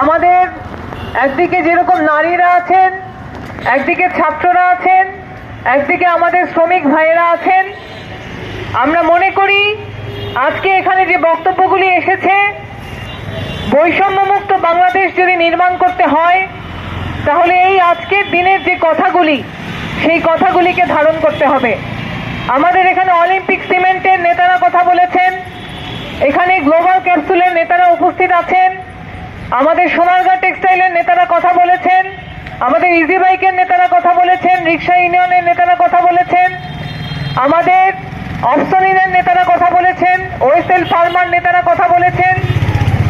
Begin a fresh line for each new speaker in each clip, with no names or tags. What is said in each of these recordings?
আমাদের একদিকে যেরকম নারীরা আছেন, একদিকে ছাত্ররা আছেন, একদিকে আমাদের শ্রমিক ভাইয়েরা আছেন, আমরা মনে করি আজকে এখানে যে বক্তব্যগুলি এসেছে, বৈষম্যমুক্ত বাংলাদেশ যদি নির্মাণ করতে হয়, তাহলে এই আজকের দিনের যে কথাগুলি, সেই কথাগুলিকে ধারণ করতে হবে। আমাদের এখানে অলিম্পিক সিমেন্টের নেতারা কথা বলেছেন, এখানে গ্লোবাল ক্যাপসুলের নেতারা উপস্থিত আছেন আমাদের সোনারগাঁ টেক্সটাইলের নেতারা কথা বলেছেন, আমাদের ইজি বাইকের নেতারা কথা বলেছেন, রিক্সা ইউনিয়নের নেতারা কথা বলেছেন, আমাদের অপশনিনের নেতারা কথা বলেছেন ওয়েসেল ফার্মার নেতারা কথা বলেছেন,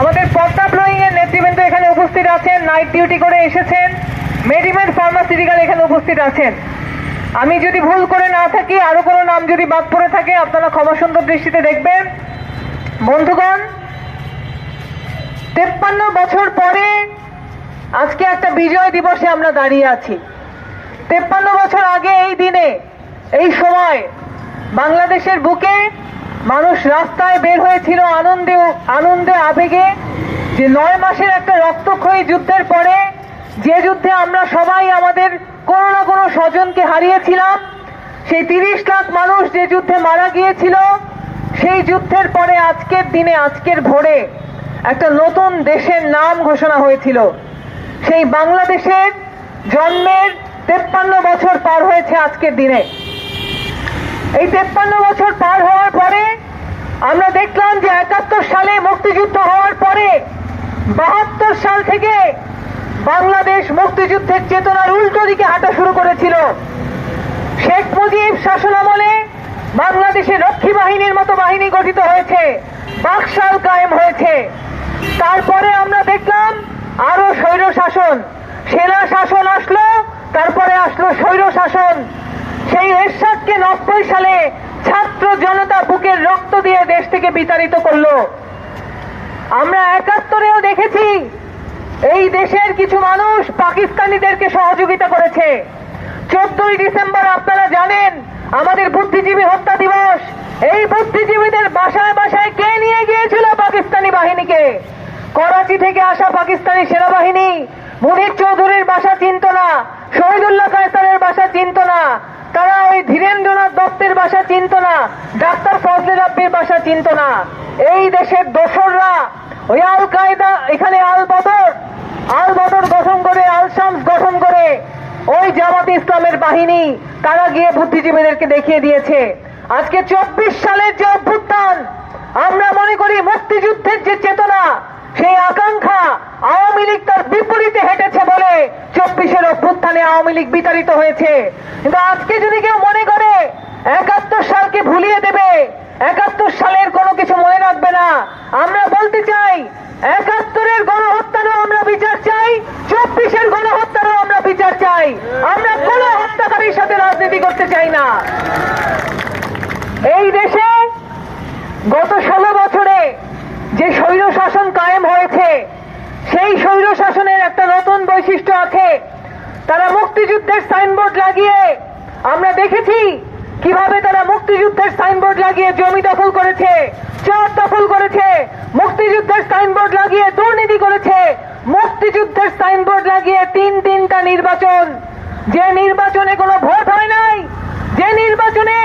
আমাদের পদ্মা ব্লোয়িং এর নেতৃবৃন্দ এখানে উপস্থিত আছেন, নাইট ডিউটি করে এসেছেন, মেডিমেড ফার্মাসিউটিক্যাল এখানে উপস্থিত আছেন। আমি যদি ভুল করে না থাকি, আরও কোনো নাম যদি বাদ পড়ে থাকে, আপনারা ক্ষমা সুন্দর দৃষ্টিতে দেখবেন। বন্ধুগণ তেপ্পান্ন বছর পরে আজকে একটা বিজয় দিবসে আমরা দাঁড়িয়ে আছি। তেপ্পান্ন বছর আগে এই দিনে, এই সময় বাংলাদেশের বুকে মানুষ রাস্তায় বের হয়েছিল আনন্দে আনন্দে আবেগে যে নয় মাসের একটা রক্তক্ষয়ী যুদ্ধের পরে যে যুদ্ধে আমরা সবাই আমাদের কোনো না কোনো স্বজনকে হারিয়েছিলাম, সেই তিরিশ লাখ মানুষ যে যুদ্ধে মারা গিয়েছিল, সেই যুদ্ধের পরে আজকের দিনে, আজকের ভোরে একটা নতুন দেশের নাম ঘোষণা হয়েছিল। সেই বাংলাদেশের জন্মের তেপ্পান্ন বছর পার হয়েছে আজকের দিনে। এই তেপ্পান্ন বছর পার হওয়ার পরে আমরা দেখলাম যে একাত্তর সালে মুক্তিযুদ্ধ হওয়ার পরে বাহাত্তর সাল থেকে বাংলাদেশ মুক্তিযুদ্ধের চেতনার উল্টো দিকে হাঁটা শুরু করেছিল। শেখ মুজিব শাসনামলে বাংলাদেশে রক্ষী বাহিনীর মতো বাহিনী গঠিত হয়েছে। বাকশাল কায়েম হয়েছে। তারপরে আমরা দেখলাম আরও স্বৈর শাসন। সেনা শাসন আসলো, তারপরে আসলো স্বৈর শাসন। সেই এরশাদকে নব্বই সালে ছাত্র জনতা বুকের রক্ত দিয়ে দেশ থেকে বিতাড়িত করল। আমরা একাত্তরেও দেখেছি, এই দেশের কিছু মানুষ পাকিস্তানিদেরকে সহযোগিতা করেছে। চোদ্দই ডিসেম্বর আপনারা জানেন, আমাদের বুদ্ধিজীবী হত্যা দিবস। এই বুদ্ধিজীবীদের বাসায় বাসায় কে নিয়ে গিয়েছিল বাহিনীকে করাচি থেকে আসা পাকিস্তানি সেনাবাহিনী, মুনির চৌধুরীর বাসা চিনত না, শহীদুল্লাহ কায়সারের বাসা চিনত না, তারা ওই ধীরেন্দ্রনাথ দত্তের বাসা চিনত না, ডাক্তার ফজলে রাব্বির বাসা চিনত না। এই দেশের দোসররা ওই আল কায়দা, এখানে আল বদর আল বদর গঠন করে, আল শামস গঠন করে, ওই জামাত ইসলামের বাহিনী, তারা গিয়ে বুদ্ধিজীবীদেরকে দেখিয়ে দিয়েছে। আজকে চব্বিশ সালের যে অভ্যুত্থান আমরা মনে করি মুক্তিযুদ্ধের যে চেতনা, সেই আকাঙ্ক্ষা আওয়ামী লীগ তার বিপরীতে হেঁটেছে বলে চব্বিশের অভ্যুত্থানে আওয়ামী লীগ বিতাড়িত হয়েছে। কিন্তু আজকে যদি কেউ মনে করে, একাত্তর সালকে ভুলিয়ে দেবে, একাত্তর সালের কোনো কিছু মনে রাখবে না। আমরা বলতে চাই, একাত্তরের গণহত্যারও আমরা বিচার চাই, চব্বিশের গণহত্যারও আমরা বিচার চাই। আমরা কোন হত্যাকারীর সাথে রাজনীতি করতে চাই না। এই দেশে গত ষোলো বছরে যে স্বৈর শাসন কায়েম হয়েছে, সেই স্বৈর শাসনের একটা নতুন বৈশিষ্ট্য আছে। তারা মুক্তিযুদ্ধের সাইনবোর্ড লাগিয়ে, আমরা দেখেছি কীভাবে তারা মুক্তিযুদ্ধের সাইনবোর্ড লাগিয়ে জমি দখল করেছে চর দখল করেছে, মুক্তিযুদ্ধের সাইনবোর্ড লাগিয়ে দুর্নীতি করেছে, মুক্তিযুদ্ধের সাইনবোর্ড লাগিয়ে তিন তিনটা নির্বাচন। যে নির্বাচনে কোনো ভোট হয় নাই যে নির্বাচনে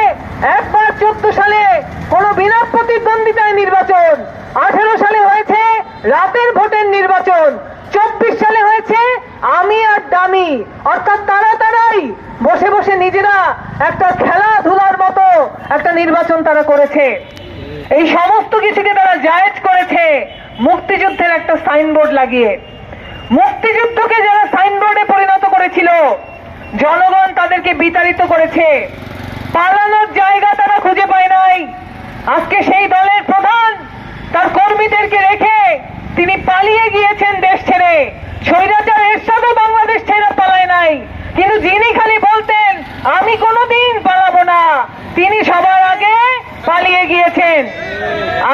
একবার চোদ্দ সালে কোন বিনা প্রতিদ্বন্দ্বিতায় নির্বাচন আঠেরো সালে হয়েছে রাতের ভোটের নির্বাচন। চব্বিশ সালে হয়েছে আমি আর দামি। অর্থাৎ তারা তারাই। বসে বসে নিজেরা একটা খেলাধুলার মতো একটা নির্বাচন তারা করেছে। এই সমস্ত কিছুকে তারা জায়েজ করেছে মুক্তিযুদ্ধের একটা সাইনবোর্ড লাগিয়ে। মুক্তিযুদ্ধকে যারা সাইনবোর্ডে পরিণত করেছিল, জনগণ তাদেরকে বিতাড়িত করেছে। পালানোর জায়গা তারা খুঁজে পায় নাই। আজকে সেই দলের প্রধান তার কর্মীদেরকে রেখে তিনি পালিয়ে গিয়েছেন দেশ ছেড়ে। স্বৈরাচার এরশাদও বাংলাদেশ ছেড়ে পালায় নাই। কিন্তু যিনি খালি বলতেন, আমি কোনোদিন পালাবো না। তিনি সবার আগে পালিয়ে গিয়েছেন।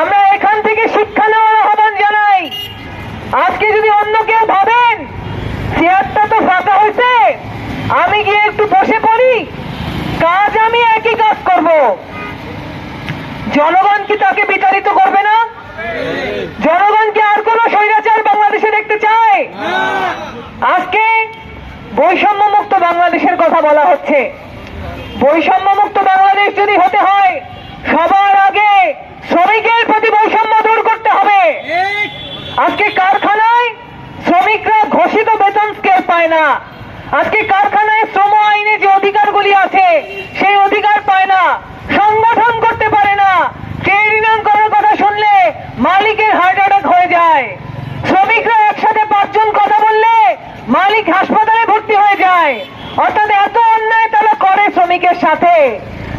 আমরা এখান থেকে শিক্ষা নেওয়ার আহ্বান জানাই। আজকে যদি অন্য কেউ ভাবেন, চেয়ারটা তো ফাঁকা হয়েছে, আমি গিয়ে একটু বসে পড়ি। কাজ আমি একই কাজ করব। জনগণ কি তাকে বিতাড়িত করবে না জনগণ কি আর কোন স্বৈরাচার বাংলাদেশে দেখতে চায় কথা বলা হচ্ছে। বৈষম্য মুক্ত বাংলাদেশ যদি হতে হয়, সবার আগে শ্রমিকের প্রতি বৈষম্য দূর করতে হবে। আজকে কারখানায় শ্রমিকরা ঘোষিত বেতন স্কেল পায় না। আজকে কারখানায় শ্রম আইনে যে অধিকারগুলি আছে, সেই অধিকার পায় না। সংগঠন করতে পারে না। ট্রেড ইউনিয়ন করার কথা শুনলে মালিকের হার্ট অ্যাটাক হয়ে যায়। শ্রমিকরা একসাথে পাঁচজন কথা বললে মালিক হাসপাতালে ভর্তি হয়ে যায়। অর্থাৎ এত অন্যায় তারা করে শ্রমিকের সাথে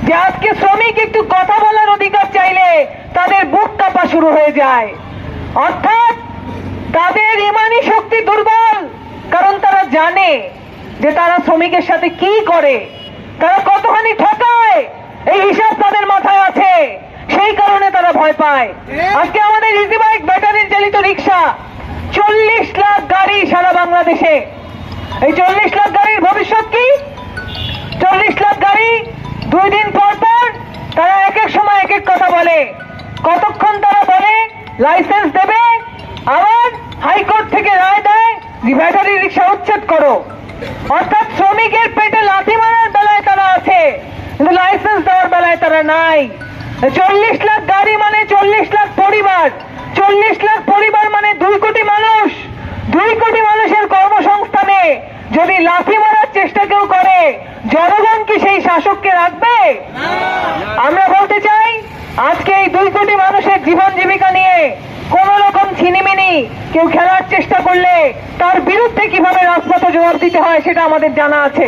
যে আজকে শ্রমিক একটু কথা বলার অধিকার চাইলে তাদের বুক কাঁপা শুরু হয়ে যায়। অর্থাৎ তাদের ইমানি শক্তি দুর্বল কারণ তারা জানে যে তারা শ্রমিকের সাথে কি করে। তারা কতখানি ঠকায় এই হিসাব তাদের মাথায় আছে। সেই কারণে তারা ভয় পায়। আজকে আমাদের ইজি বাইক ব্যাটারি চালিত রিক্সা চল্লিশ লাখ গাড়ি সারা বাংলাদেশে। এই চল্লিশ লাখ গাড়ির ভবিষ্যৎ কি? চল্লিশ লাখ গাড়ি দুই দিন পর পর তারা এক এক সময় এক এক কথা বলে। কতক্ষণ তারা বলে? লাইসেন্স দেবে, আবার হাইকোর্ট থেকে রায় দেয়, যে ব্যাটারি রিক্সা উচ্ছেদ করো। অর্থাৎ শ্রমিকের পেটে লাথি মারার বেলায় তারা আছে, কিন্তু লাইসেন্স দেওয়ার বেলায় তারা নাই। চল্লিশ লাখ গাড়ি মানে চল্লিশ লাখ পরিবার। চল্লিশ লাখ পরিবার মানে দুই কোটি মানুষ। দুই কোটি মানুষের কর্মসংস্থানে যদি লাথি মারার চেষ্টা কেউ করে জনগণ কি সেই শাসককে রাখবে? আমরা বলতে চাই আজকে এই দুই কোটি মানুষের জীবন জীবিকা নিয়ে কোন রকম ছিনিমিনি কেউ খেলার চেষ্টা করলে তার বিরুদ্ধে কীভাবে রাজপথে জবাব দিতে হয় সেটা আমাদের জানা আছে।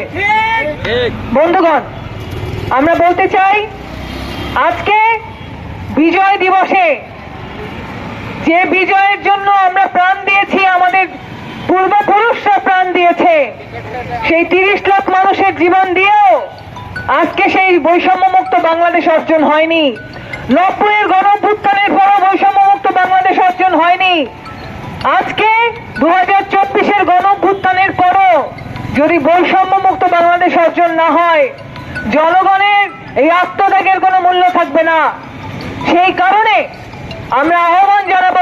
বন্ধুগণ আমরা বলতে চাই আজকে বিজয় দিবসে যে বিজয়ের জন্য আমরা প্রাণ দিয়েছি, আমাদের পূর্বপুরুষরা প্রাণ দিয়েছে। সেই তিরিশ লাখ মানুষের জীবন দিয়েও আজকে সেই বৈষম্য মুক্ত বাংলাদেশ অর্জন হয়নি। নব্বইয়ের গণ অভ্যুত্থানের পরও বৈষম্য মুক্ত বাংলাদেশ অর্জন হয়নি। আজকে দু হাজার চব্বিশের গণ অভ্যুত্থানের পরও যদি বৈষম্য মুক্ত বাংলাদেশ অর্জন না হয়, জনগণের এই আত্মত্যাগের কোনো মূল্য থাকবে না। সেই কারণে আমরা আহ্বান জানাব,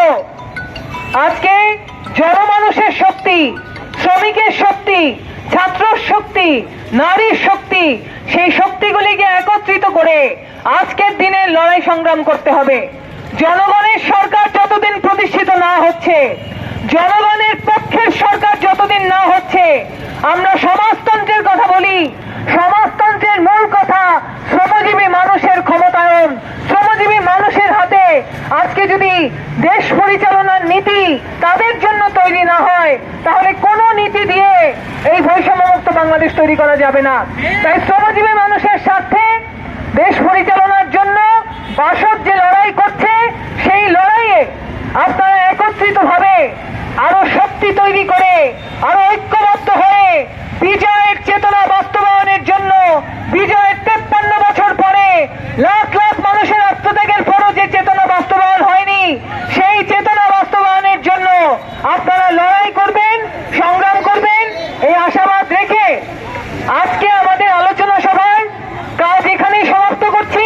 আজকে জনমানুষের শক্তি, শ্রমিকের শক্তি ছাত্র শক্তি, নারীর শক্তি, সেই শক্তিগুলিকে একত্রিত করে আজকের দিনে লড়াই সংগ্রাম করতে হবে। জনগণের সরকার যতদিন প্রতিষ্ঠিত না হচ্ছে, জনগণের পক্ষের সরকার যতদিন না হচ্ছে, আমরা সমাজতন্ত্রের কথা বলি, সমাজতন্ত্রের মূল কথা শ্রমজীবী মানুষের ক্ষমতায়ন শ্রমজীবী মানুষের হাতে আজকে যদি দেশ পরিচালনার নীতি তাদের জন্য তৈরি না হয়, তাহলে কোন নীতি দিয়ে এই বৈষম্যমুক্ত বাংলাদেশ তৈরি করা যাবে না। তাই শ্রমজীবী মানুষের স্বার্থে দেশ পরিচালনার জন্য বাসদ যে লড়াই করছে, সেই লড়াইয়ে আপনারা একত্রিত ভাবে আরও শক্তি তৈরি করে, আরও ঐক্যবদ্ধ হয়ে বিজয়ের চেতনা বাস্তবায়নের জন্য বিজয়ের তেপ্পান্ন বছর পরে লাখ লাখ মানুষের আত্মত্যাগের পরও যে চেতনা বাস্তবায়ন হয়নি সেই চেতনা বাস্তবায়নের জন্য আপনারা লড়াই করবেন সংগ্রাম করবেন এই আশাবাদ রেখে আজকে আমাদের আলোচনা সভার কাজ এখানেই সমাপ্ত করছি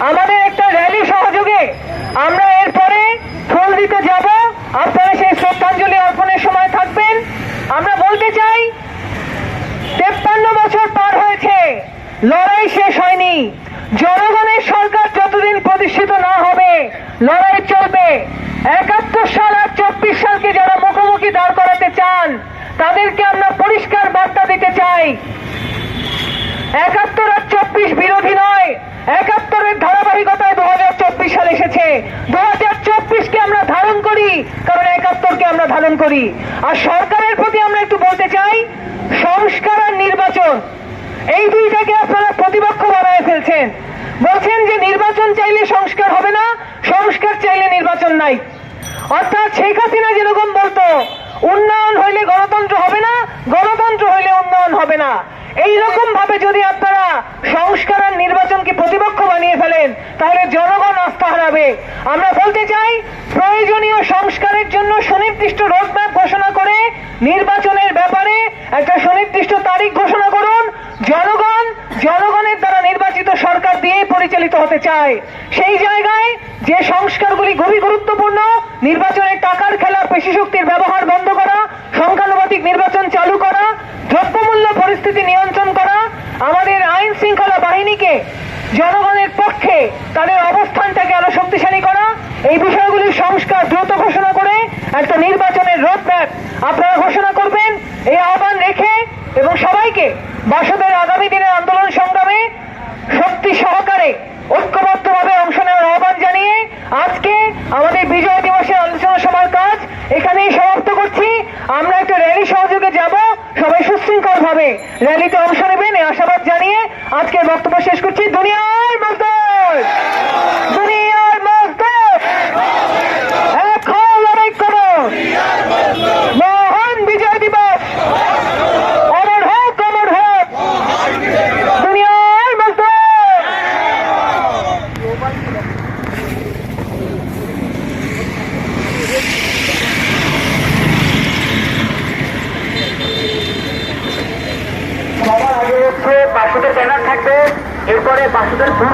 আমাদের একটা র্যালি সহযোগে আমরা এরপরে ফুল দিতে যাব আপনারা সেই শ্রদ্ধাঞ্জলি অর্পণের সময় থাকবেন আমরা বলতে চাই তেপ্পান্ন বছর পার হয়েছে লড়াই শেষ হয়নি। জনগণের সরকার যতদিন প্রতিষ্ঠিত না হবে, লড়াই চলবে। একাত্তর সাল আর চব্বিশ সালকে যারা মুখোমুখি দাঁড় করাতে চান, তাদেরকে আমরা পরিষ্কার বার্তা দিতে চাই। একাত্তর আর চব্বিশ বিরোধী নয়, একাত্তরের ধারাবাহিকতায় দু হাজার চব্বিশ সাল এসেছে। দু হাজার চব্বিশকে আমরা ধারণ করি, কারণ একাত্তরকে আমরা ধারণ করি। আর সরকারের প্রতি আমরা একটু বলতে চাই, সংস্কার আর নির্বাচন। এই দুইটাকে আপনারা প্রতিপক্ষ বানায় ফেলছেন। বলছেন যে নির্বাচন চাইলে সংস্কার হবে না, সংস্কার চাইলে নির্বাচন নাই। অর্থাৎ শেখ হাসিনা যেরকম বলতো, উন্নয়ন হইলে গণতন্ত্র হবে না, গণতন্ত্র হইলে উন্নয়ন হবে না। এই রকম ভাবে যদি আপনারা সংস্কার আর নির্বাচনকে প্রতিপক্ষ বানিয়ে ফেলেন, তাহলে জনগণ আস্থা হারাবে। আমরা বলতে চাই, প্রয়োজনীয় সংস্কারের জন্য সুনির্দিষ্ট রোডম্যাপ ঘোষণা করে নির্বাচনের ব্যাপারে একটা সুনির্দিষ্ট তারিখ ঘোষণা করুন। জনগণ, জনগণের দ্বারা নির্বাচিত সরকার দিয়েই পরিচালিত হতে চায়। সেই জায়গায় যে সংস্কারগুলি খুবই গুরুত্বপূর্ণ নির্বাচনের টাকার খেলা পেশি শক্তির ব্যবহার বন্ধ করা সংখ্যানুপাতিক নির্বাচন চালু করা, দ্রব্যমূল্য পরিস্থিতি নিয়ন্ত্রণ করা, আমাদের আইন শৃঙ্খলা বাহিনীকে, জনগণের পক্ষে তাদের অবস্থানটাকে আরও শক্তিশালী করা যাব, সবাই সুশৃঙ্খল ভাবে র্যালিতে অংশ নেবেন। আশাবাদ জানিয়ে আজকের বক্তব্য শেষ করছি। দুনিয়ার
বক্তব্য দুনিয়া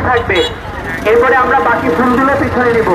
থাকবে। এরপরে আমরা বাকি ফুলগুলো পিছনে নিব।